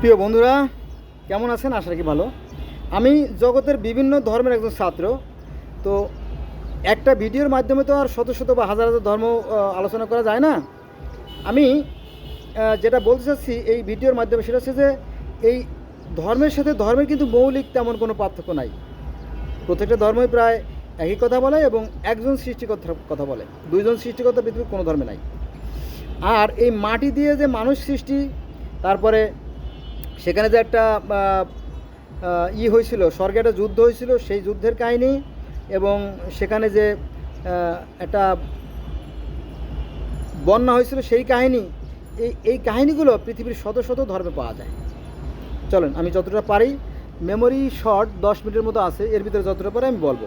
প্রিয় বন্ধুরা, কেমন আছেন? আশা রাখি ভালো। আমি জগতের বিভিন্ন ধর্মের একজন ছাত্র। তো একটা ভিডিওর মাধ্যমে তো আর শত শত বা হাজার হাজার ধর্ম আলোচনা করা যায় না। আমি যেটা বলতে চাচ্ছি এই ভিডিওর মাধ্যমে সেটা হচ্ছে যে, এই ধর্মের সাথে ধর্মের কিন্তু মৌলিক তেমন কোনো পার্থক্য নাই। প্রত্যেকটা ধর্মই প্রায় একই কথা বলে এবং একজন সৃষ্টিকর্তার কথা বলে। দুইজন সৃষ্টিকর্তা পৃথিবীর কোনো ধর্মে নাই। আর এই মাটি দিয়ে যে মানুষ সৃষ্টি, তারপরে সেখানে যে একটা ই হয়েছিল, স্বর্গে একটা যুদ্ধ হয়েছিল, সেই যুদ্ধের কাহিনী এবং সেখানে যে একটা বন্যা হয়েছিল সেই কাহিনী, এই এই কাহিনীগুলো পৃথিবীর শত শত ধর্মে পাওয়া যায়। চলেন, আমি যতটা পারি মেমোরি শর্ট দশ মিনিটের মতো আছে, এর ভিতরে যতটা পারি আমি বলব।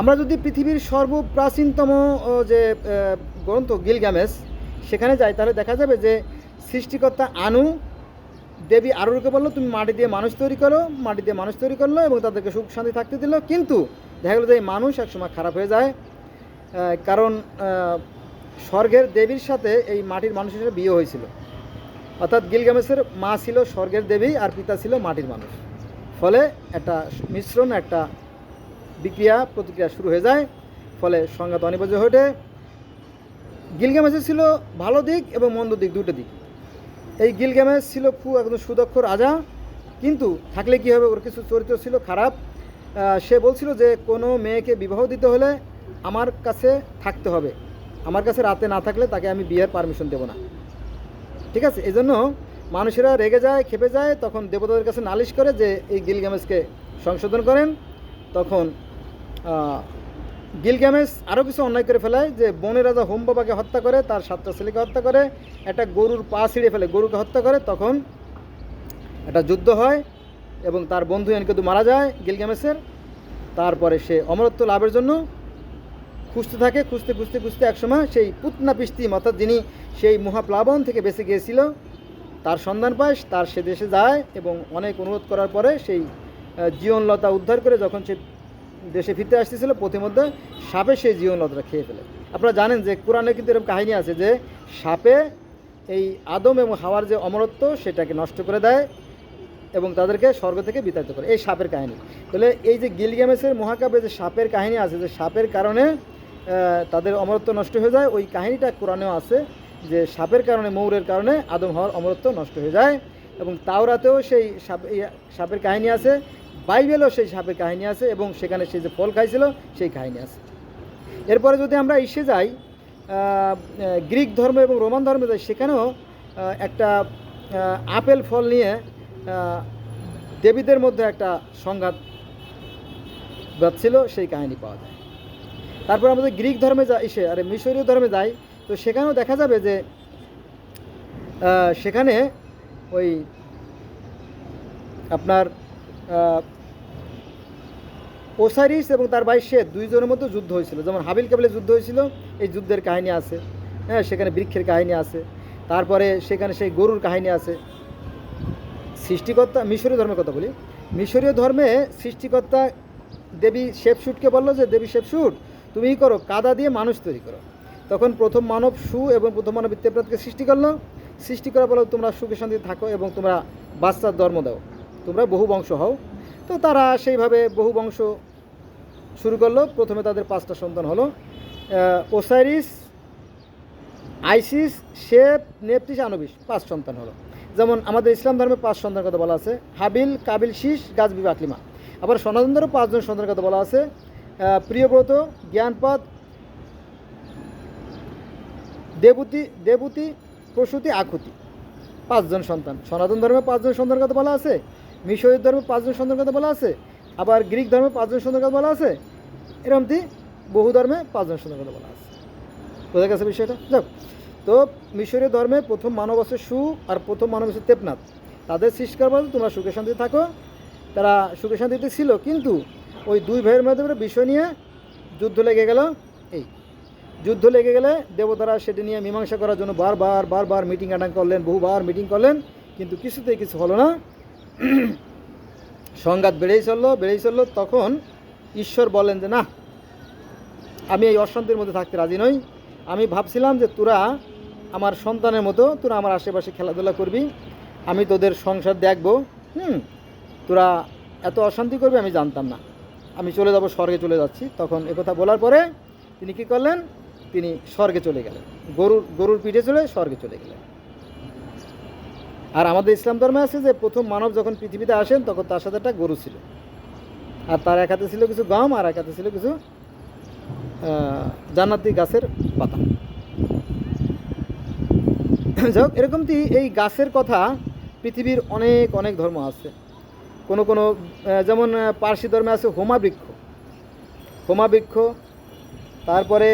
আমরা যদি পৃথিবীর সর্বপ্রাচীনতম যে গ্রন্থ গিলগামেস, সেখানে যাই, তাহলে দেখা যাবে যে সৃষ্টিকর্তা আনু দেবী আরুরকে বলল, তুমি মাটি দিয়ে মানুষ তৈরি করো, মাটি দিয়ে মানুষ তৈরি করল এবং তাদেরকে সুখ শান্তি থাকতে দিল। কিন্তু দেখা গেলো যে এই মানুষ একসময় খারাপ হয়ে যায় কারণ স্বর্গের দেবীর সাথে এই মাটির মানুষের সাথে বিয়ে হয়েছিল। অর্থাৎ গিলগামেসের মা ছিল স্বর্গের দেবী আর পিতা ছিল মাটির মানুষ। ফলে একটা মিশ্রণ, একটা বিক্রিয়া, প্রতিক্রিয়া শুরু হয়ে যায়, ফলে সংঘাত অনিবার্য হয়ে ওঠে। গিলগামেসের ছিল ভালো দিক এবং মন্দ দিক দুটো দিক। এই গিলগামেস ছিল খুব একদম সুদক্ষ রাজা, কিন্তু থাকলে কি হবে? ওর কিছু চরিত্র ছিল খারাপ। সে বলছিল যে, কোনো মেয়েকে বিবাহ দিতে হলে আমার কাছে থাকতে হবে। আমার কাছে রাতে না থাকলে তাকে আমি বিয়ের পারমিশন দেবো না। ঠিক আছে? এই জন্য মানুষেরা রেগে যায় খেপে যায়, তখন দেবতাদের কাছে নালিশ করে যে, এই গিলগামেসকে সংশোধন করেন। তখন গিলগামেস আরও কিছু অন্যায় করে ফেলায় যে বনের রাজা হোম বাবাকে হত্যা করে, তার সাতটা ছেলেকে হত্যা করে, একটা গরুর পা ছিঁড়ে ফেলে, গরুকে হত্যা করে, তখন একটা যুদ্ধ হয় এবং তার বন্ধু এনকেতু মারা যায় গিলগামেসের তারপরে সে অমরত্ব লাভের জন্য খুঁজতে থাকে, খুঁজতে খুঁজতে খুঁজতে একসময় সেই পুতনা পিস্তি, অর্থাৎ যিনি সেই মহাপ্লাবন থেকে বেঁচে গিয়েছিল, তার সন্ধান পায়, তার সে দেশে যায় এবং অনেক অনুরোধ করার পরে সেই জীবনলতা উদ্ধার করে যখন সে দেশে ফিরতে আসতেছিল পথিমধ্যে সাপে সেই জীবনলতাটা খেয়ে ফেলে। আপনারা জানেন যে কোরআনে কিন্তু এরকম কাহিনী আছে যে সাপে এই আদম এবং হাওয়ার যে অমরত্ব সেটাকে নষ্ট করে দেয় এবং তাদেরকে স্বর্গ থেকে বিতাড়িত করে। এই সাপের কাহিনী। তাহলে এই যে গিলগ্যামেসের মহাকাব্যে যে সাপের কাহিনী আছে, যে সাপের কারণে তাদের অমরত্ব নষ্ট হয়ে যায়, ওই কাহিনীটা কোরআনেও আছে যে সাপের কারণে, মৌরের কারণে আদম, হওয়ার অমরত্ব নষ্ট হয়ে যায় এবং তাওরাতেও সেই সাপ সাপের কাহিনী আছে বাইবেলও সেই সাপের কাহিনী আছে এবং সেখানে সে যে ফল খাইছিল, সেই কাহিনী আছে। এরপরে যদি আমরা এসে যাই গ্রিক ধর্ম এবং রোমান ধর্মে যাই, সেখানেও একটা আপেল ফল নিয়ে দেবীদের মধ্যে একটা সংঘাত বাজছিল সেই কাহিনী পাওয়া যায়। তারপর আমাদের গ্রিক ধর্মে যাই, এসে, আরে মিশরীয় ধর্মে যাই, তো সেখানেও দেখা যাবে যে সেখানে ওই আপনার ওসারিস এবং তার ভাই শেদ দুইজনের মধ্যে যুদ্ধ হয়েছিল। যেমন হাবিল কাবিলে যুদ্ধ হয়েছিল, এই যুদ্ধের কাহিনী আছে। হ্যাঁ সেখানে বৃক্ষের কাহিনী আছে। তারপরে সেখানে সেই গরুর কাহিনী আছে। সৃষ্টিকর্তা, মিশরীয় ধর্মের কথা বলি। মিশরীয় ধর্মে সৃষ্টিকর্তা দেবী শেপশুটকে বলল যে, দেবী শেপশুট তুমি কি করো, কাদা দিয়ে মানুষ তৈরি করো। তখন প্রথম মানব সু এবং প্রথম মানব ইত্যাপ্রাতকে সৃষ্টি করল। সৃষ্টি করা বলো তোমরা সুখে শান্তিতে থাকো এবং তোমরা বাচ্চার ধর্ম দাও। তোমরা বহু বংশ হও। তো তারা সেইভাবে বহু বংশ শুরু করল। প্রথমে তাদের পাঁচটা সন্তান হলো Osiris, Isis, Seth, Nephthys, Anubis পাঁচ সন্তান হলো। যেমন আমাদের ইসলাম ধর্মে পাঁচ সন্তানের কথা বলা আছে, হাবিল, কাবিল শীষ গাছবি বাকলিমা আবার সনাতন ধর্মে পাঁচজন সন্তানের কথা বলা আছে প্রিয়ব্রত, জ্ঞানপদ, দেবতী দেবতী, প্রসূতি, আকুতি। পাঁচজন সন্তান। সনাতন ধর্মে পাঁচজন সন্তানের কথা বলা আছে মিশরীয় ধর্মে পাঁচজন সন্তানের কথা বলা আছে, আবার গ্রিক ধর্মে পাঁচজন সন্তানের কথা বলা আছে এরকমটি বহু ধর্মে পাঁচজন সন্তানের কথা বলা আছে। বোঝা গেছে বিষয়টা? যাক, তো মিশরীয় ধর্মে প্রথম মানব আছে সু আর প্রথম মানব আছে তেপনাথ। তাদের সৃষ্টিকার বলে তোমরা সুখে শান্তিতে থাকো। তারা সুখে শান্তিতে ছিল, কিন্তু ওই দুই ভাইয়ের মধ্যে বিষয় নিয়ে যুদ্ধ লেগে গেল, এই যুদ্ধ লেগে গেলে দেবতারা সেটি নিয়ে মীমাংসা করার জন্য বারবার বারবার মিটিং অ্যাটেন্ড করলেন, বহুবার মিটিং করলেন, কিন্তু কিছুতেই কিছু হলো না। সংঘাত বেড়েই চলল বেড়েই চলল, তখন ঈশ্বর বলেন যে, না, আমি এই অশান্তির মধ্যে থাকতে রাজি নই। আমি ভাবছিলাম যে তোরা আমার সন্তানের মতো, তোরা আমার আশেপাশে খেলাধুলা করবি, আমি তোদের সংসার দেখব। হুম, তোরা এত অশান্তি করবে আমি জানতাম না। আমি চলে যাব, স্বর্গে চলে যাচ্ছি। তখন একথা বলার পরে তিনি কি করলেন? তিনি স্বর্গে চলে গেলেন। গরুর গরুর পিঠে চলে স্বর্গে চলে গেলেন। আর আমাদের ইসলাম ধর্মে আছে যে প্রথম মানব যখন পৃথিবীতে আসেন, তখন তার সাথে একটা গরু ছিল। আর তার এক হাতে ছিল কিছু গম, আর এক হাতে ছিল কিছু জান্নাতি গাছের পাতা। যাই হোক এরকমটি এই গাছের কথা পৃথিবীর অনেক অনেক ধর্ম আছে। কোনো কোনো যেমন পার্সি ধর্মে আছে হোমা বৃক্ষ। হোমা বৃক্ষ, তারপরে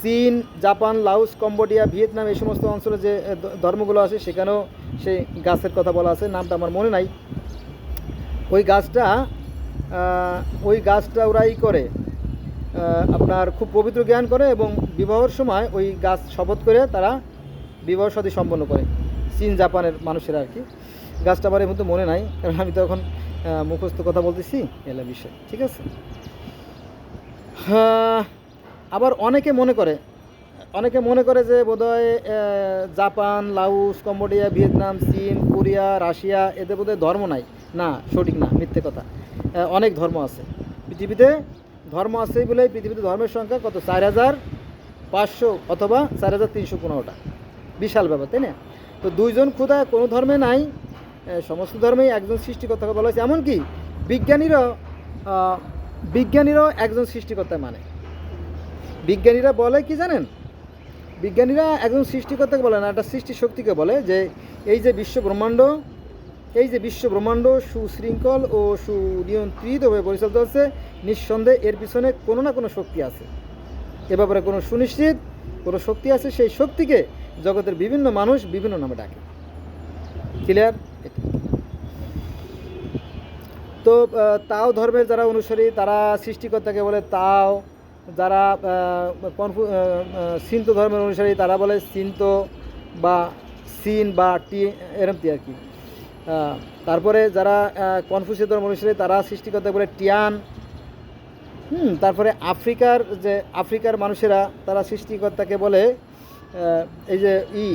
চীন জাপান লাউস কম্বোডিয়া ভিয়েতনাম এই সমস্ত অঞ্চলে যে ধর্মগুলো আছে সেখানেও সেই গাছের কথা বলা আছে। নামটা আমার মনে নাই। ওই গাছটা ওই গাছটা ওরাই করে আপনার খুব পবিত্র জ্ঞান করে এবং বিবাহর সময় ওই গাছ শপথ করে তারা বিবাহ সাথী সম্পন্ন করে। চীন জাপানের মানুষেরা আর কি। গাছটা আমার এই মধ্যে মনে নাই কারণ আমি তো এখন মুখস্থ কথা বলতেছি এলা বিষয় ঠিক আছে? হ্যাঁ, আবার অনেকে মনে করে, অনেকে মনে করে যে বোধহয় জাপান, লাউস, কম্বোডিয়া, ভিয়েতনাম, চীন, কোরিয়া, রাশিয়া, এদের বোধহয় ধর্ম নাই। না, সঠিক না, মিথ্যে কথা। অনেক ধর্ম আছে। পৃথিবীতে ধর্ম আছে বলে পৃথিবীতে ধর্মের সংখ্যা কত? চার হাজার পাঁচশো অথবা চার হাজার তিনশো পনেরোটা। বিশাল ব্যাপার, তাই না? তো দুইজন ক্ষুদা কোনো ধর্মে নাই সমস্ত ধর্মেই একজন সৃষ্টিকর্তাকে বলা হয়েছে। এমনকি বিজ্ঞানীরাও বিজ্ঞানীরাও একজন সৃষ্টিকর্তা মানে। বিজ্ঞানীরা বলে কি জানেন? বিজ্ঞানীরা একজন সৃষ্টিকর্তাকে বলে না, একটা সৃষ্টি শক্তিকে বলে যে এই যে বিশ্ব ব্রহ্মাণ্ড, এই যে বিশ্ব ব্রহ্মাণ্ড সুশৃঙ্খল ও সুনিয়ন্ত্রিতভাবে পরিচালিত হচ্ছে, নিঃসন্দেহে এর পিছনে কোনো না কোনো শক্তি আছে। এ ব্যাপারে কোনো সুনিশ্চিত কোনো শক্তি আছে, সেই শক্তিকে জগতের বিভিন্ন মানুষ বিভিন্ন নামে ডাকে। ক্লিয়ার তো তাও ধর্মের যারা অনুসারী, তারা সৃষ্টিকর্তাকে বলে তাও যারা কনফু সিন্ত ধর্মের অনুসারী, তারা বলে সিন্ত বা সিন বা টি, এরমতি আর কি। তারপরে যারা কনফুসিয় ধর্ম অনুসারী, তারা সৃষ্টিকর্তা বলে টিয়ান। হুম, তারপরে আফ্রিকার যে, আফ্রিকার মানুষেরা, তারা সৃষ্টিকর্তাকে বলে এই যে ই,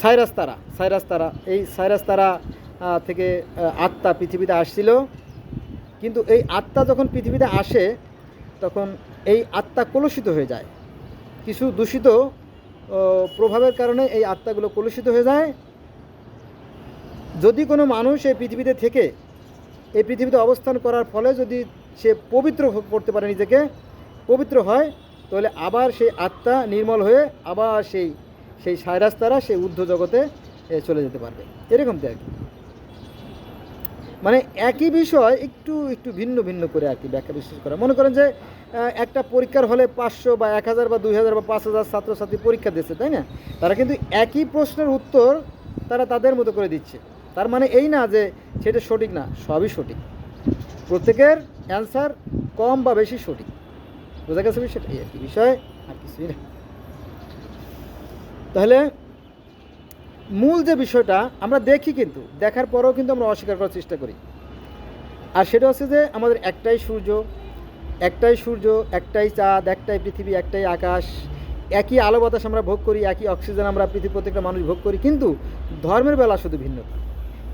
সাইরাস তারা সাইরাস তারা, এই সাইরাস তারা থেকে আত্মা পৃথিবীতে আসছিল। কিন্তু এই আত্মা যখন পৃথিবীতে আসে তখন এই আত্মা কলুষিত হয়ে যায়। কিছু দূষিত প্রভাবের কারণে এই আত্মাগুলো কলুষিত হয়ে যায়। যদি কোনো মানুষ এই পৃথিবীতে থেকে, এই পৃথিবীতে অবস্থান করার ফলে যদি সে পবিত্র করতে পারে নিজেকে, পবিত্র হয়, তাহলে আবার সেই আত্মা নির্মল হয়ে আবার সেই সেই সাইরাস তারা সেই ঊর্ধ্ব জগতে চলে যেতে পারবে। এরকম আর কি মানে একই বিষয় একটু একটু ভিন্ন ভিন্ন করে আর কি ব্যাখ্যা বিশ্লেষণ করা। মনে করেন যে একটা পরীক্ষার হলে পাঁচশো বা এক হাজার বা দুই হাজার বা পাঁচ হাজার ছাত্রছাত্রী পরীক্ষা দিচ্ছে, তাই না? তারা কিন্তু একই প্রশ্নের উত্তর তারা তাদের মতো করে দিচ্ছে। তার মানে এই না যে সেটা সঠিক না, সবই সঠিক। প্রত্যেকের অ্যান্সার কম বা বেশি সঠিক। বোঝা গেছে বিষয়টা? এই আর কি বিষয়, আর কিছুই না। তাহলে মূল যে বিষয়টা, আমরা দেখি কিন্তু, দেখার পরেও কিন্তু আমরা অস্বীকার করার চেষ্টা করি। আর সেটা হচ্ছে যে, আমাদের একটাই সূর্য একটাই সূর্য, একটাই চাঁদ, একটাই পৃথিবী, একটাই আকাশ, একই আলো বাতাস আমরা ভোগ করি, একই অক্সিজেন আমরা পৃথিবীর প্রত্যেকটা মানুষ ভোগ করি, কিন্তু ধর্মের বেলা শুধু ভিন্নতা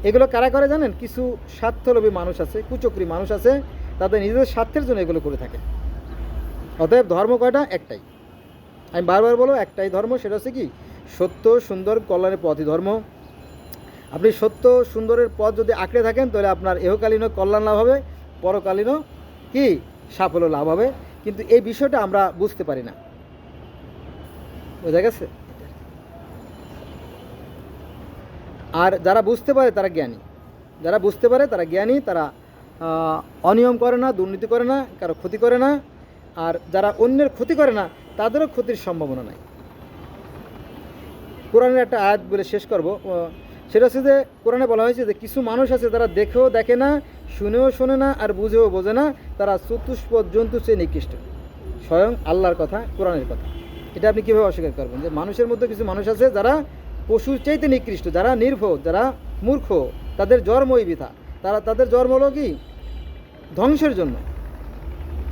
এগুলো কারা করে জানেন? কিছু স্বার্থলোভী মানুষ আছে, কুচক্রী মানুষ আছে, তাদের নিজেদের স্বার্থের জন্য এগুলো করে থাকে। অতএব ধর্ম কয়টা? একটাই। আমি বারবার বলো একটাই ধর্ম, সেটা হচ্ছে কি? সত্য, সুন্দর, কল্যাণের পথই ধর্ম। আপনি সত্য, সুন্দরের পথ যদি আঁকড়ে থাকেন, তাহলে আপনার এহকালীনও কল্যাণ লাভ হবে, পরকালীনও কি? সাফল্য লাভ হবে। কিন্তু এই বিষয়টা আমরা বুঝতে পারি না। বোঝা গেছে? আর যারা বুঝতে পারে, তারা জ্ঞানী। যারা বুঝতে পারে, তারা জ্ঞানী, তারা অনিয়ম করে না, দুর্নীতি করে না, কারও ক্ষতি করে না। আর যারা অন্যের ক্ষতি করে না, তাদেরও ক্ষতির সম্ভাবনা নাই। কোরআনের একটা আয়াত বলে শেষ করব। সেটা হচ্ছে যে কোরআনে বলা হয়েছে যে কিছু মানুষ আছে তারা দেখেও দেখে না, শুনেও শোনে না আর বুঝেও বোঝে না, তারা চতুষ্পদ জন্তু চেয়ে নিকৃষ্ট। স্বয়ং আল্লাহর কথা, কোরআনের কথা। এটা আপনি কীভাবে অস্বীকার করবেন? যে মানুষের মধ্যে কিছু মানুষ আছে যারা পশুর চাইতে নিকৃষ্ট, যারা নির্ভোগ, যারা মূর্খ, তাদের জন্মই বৃথা। তারা, তাদের জন্ম হলো কি? ধ্বংসের জন্য।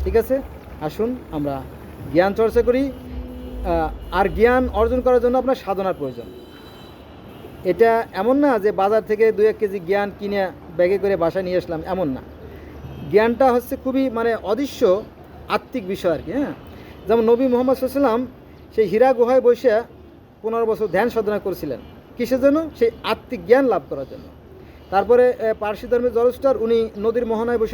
ঠিক আছে? আসুন আমরা জ্ঞান চর্চা করি। আর জ্ঞান অর্জন করার জন্য আপনার সাধনার প্রয়োজন। এটা এমন না যে বাজার থেকে দু এক কেজি জ্ঞান কিনে ব্যাগে করে বাসায় নিয়ে আসলাম, এমন না। জ্ঞানটা হচ্ছে খুবই মানে অদৃশ্য, আত্মিক বিষয় আর কি হ্যাঁ? যেমন নবী মোহাম্মদ সাল্লাম সেই হীরা গুহায় বসে পনেরো বছর ধ্যান সাধনা করেছিলেন। কিসের জন্য? সেই আত্মিক জ্ঞান লাভ করার জন্য। তারপরে পার্সি ধর্মের জলস্টার উনি নদীর মোহনায় বসে